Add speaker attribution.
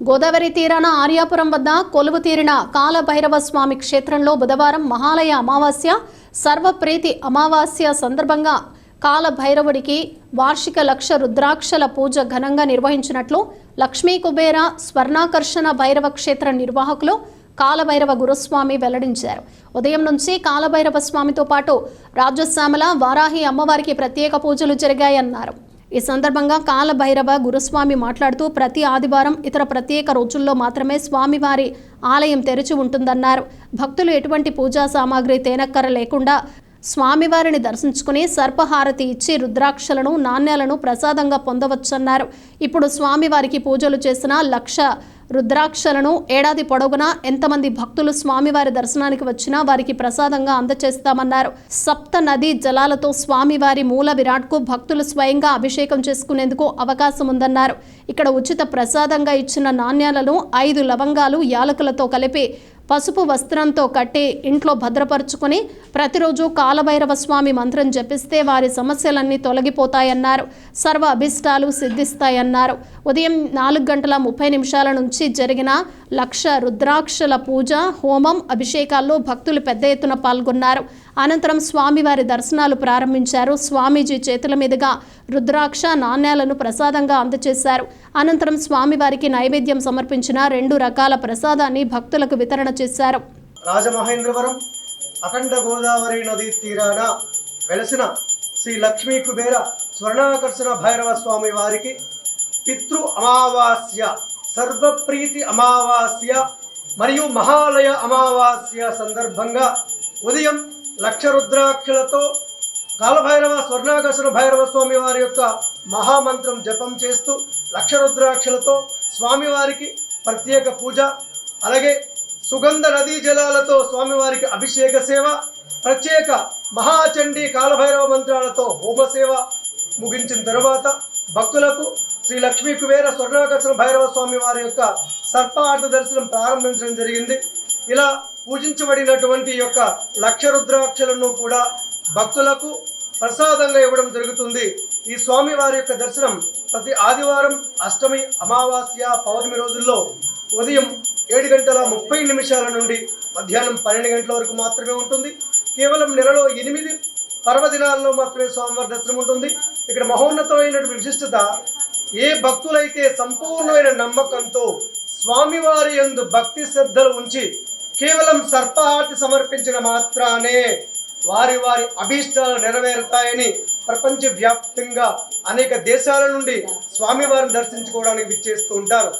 Speaker 1: గోదావరి తీరాన ఆర్యాపురం వద్ద కొలువు తీరిన కాలభైరవ స్వామి క్షేత్రంలో బుధవారం మహాలయ అమావాస్య సర్వప్రీతి అమావాస్య సందర్భంగా కాలభైరవుడికి వార్షిక లక్ష రుద్రాక్షల పూజ ఘనంగా నిర్వహించినట్లు లక్ష్మీ కుబేర స్వర్ణాకర్షణ భైరవ క్షేత్ర నిర్వాహకులు కాలభైరవ గురుస్వామి వెల్లడించారు. ఉదయం నుంచి కాలభైరవ స్వామితో పాటు రాజశ్యామల వారాహి అమ్మవారికి ప్రత్యేక పూజలు జరిగాయన్నారు. ఈ సందర్భంగా కాలభైరవ గురుస్వామి మాట్లాడుతూ ప్రతి ఆదివారం ఇతర ప్రత్యేక రోజుల్లో మాత్రమే స్వామివారి ఆలయం తెరిచి ఉంటుందన్నారు. భక్తులు ఎటువంటి పూజా సామాగ్రి తేనక్కర లేకుండా స్వామివారిని దర్శించుకుని సర్పహారతి ఇచ్చి రుద్రాక్షలను నాణ్యాలను ప్రసాదంగా పొందవచ్చన్నారు. ఇప్పుడు స్వామివారికి పూజలు చేసిన లక్ష రుద్రాక్షలను ఏడాది పొడవునా ఎంతమంది భక్తులు స్వామివారి దర్శనానికి వచ్చినా వారికి ప్రసాదంగా అందచేస్తామన్నారు. సప్త నదీ జలాలతో స్వామివారి మూల విరాట్కు భక్తులు స్వయంగా అభిషేకం చేసుకునేందుకు అవకాశం ఉందన్నారు ఇక్కడ ఉచిత ప్రసాదంగా ఇచ్చిన నాణ్యాలను ఐదు లవంగాలు యాలకులతో కలిపి పసుపు వస్త్రంతో కట్టి ఇంట్లో భద్రపరుచుకుని ప్రతిరోజు కాలభైరవ స్వామి మంత్రం జపిస్తే వారి సమస్యలన్నీ తొలగిపోతాయన్నారు. సర్వ అభిష్టాలు సిద్ధిస్తాయన్నారు. ఉదయం నాలుగు గంటల ముప్పై నిమిషాల నుంచి జరిగిన లక్ష రుద్రాక్షల పూజ హోమం అభిషేకాల్లో భక్తులు పెద్ద ఎత్తున పాల్గొన్నారు. అనంతరం స్వామివారి దర్శనాలు ప్రారంభించారు. స్వామీజీ చేతుల మీదుగా రుద్రాక్ష నాణ్యాలను ప్రసాదంగా అందజేశారు అనంతరం స్వామివారికి నైవేద్యం సమర్పించిన రెండు రకాల ప్రసాదాన్ని భక్తులకు వితరణ చేశారు.
Speaker 2: రాజమహేంద్రవరం అఖండ గోదావరి నదీ తీరాన వెలసిన శ్రీ లక్ష్మీ కుబేర స్వర్ణాకర్షణ భైరవ స్వామి వారికి పితృ అమావాస్య సర్వప్రీతి అమావాస్య మరియు మహాలయ అమావాస్య సందర్భంగా ఉదయం లక్ష రుద్రాక్షలతో కాలభైరవ స్వర్ణాకర్షణ భైరవ స్వామి వారి యొక్క మహామంత్రం జపం చేస్తూ లక్ష రుద్రాక్షలతో స్వామివారికి ప్రత్యేక పూజ అలాగే సుగంధ నదీ జలాలతో స్వామివారికి అభిషేక సేవ ప్రత్యేక మహాచండీ కాలభైరవ మంత్రాలతో హోమ సేవ ముగించిన తర్వాత భక్తులకు శ్రీ లక్ష్మీ కుబేర స్వర్ణాకర్షణ భైరవ స్వామి వారి యొక్క సర్పార్థ దర్శనం ప్రారంభించడం జరిగింది. ఇలా పూజించబడినటువంటి యొక్క లక్ష రుద్రాక్షలను కూడా భక్తులకు ప్రసాదంగా ఇవ్వడం జరుగుతుంది. ఈ స్వామి వారి యొక్క దర్శనం ప్రతి ఆదివారం అష్టమి అమావాస్య పౌర్ణమి రోజుల్లో ఉదయం ఏడు గంటల ముప్పై నిమిషాల నుండి మధ్యాహ్నం పన్నెండు గంటల వరకు మాత్రమే ఉంటుంది. కేవలం నెలలో ఎనిమిది పర్వదినాల్లో మాత్రమే స్వామివారి దర్శనం ఉంటుంది. ఇక్కడ మహోన్నతమైనటువంటి విశిష్టత ఏ భక్తులైతే సంపూర్ణమైన నమ్మకంతో స్వామివారి యందు భక్తి శ్రద్ధలు ఉంచి కేవలం సర్పహారతి సమర్పించిన మాత్రానే వారి వారి అభీష్టాలు నెరవేరుతాయని ప్రపంచవ్యాప్తంగా అనేక దేశాల నుండి స్వామివారిని దర్శించుకోవడానికి విచ్చేస్తూ ఉంటారు.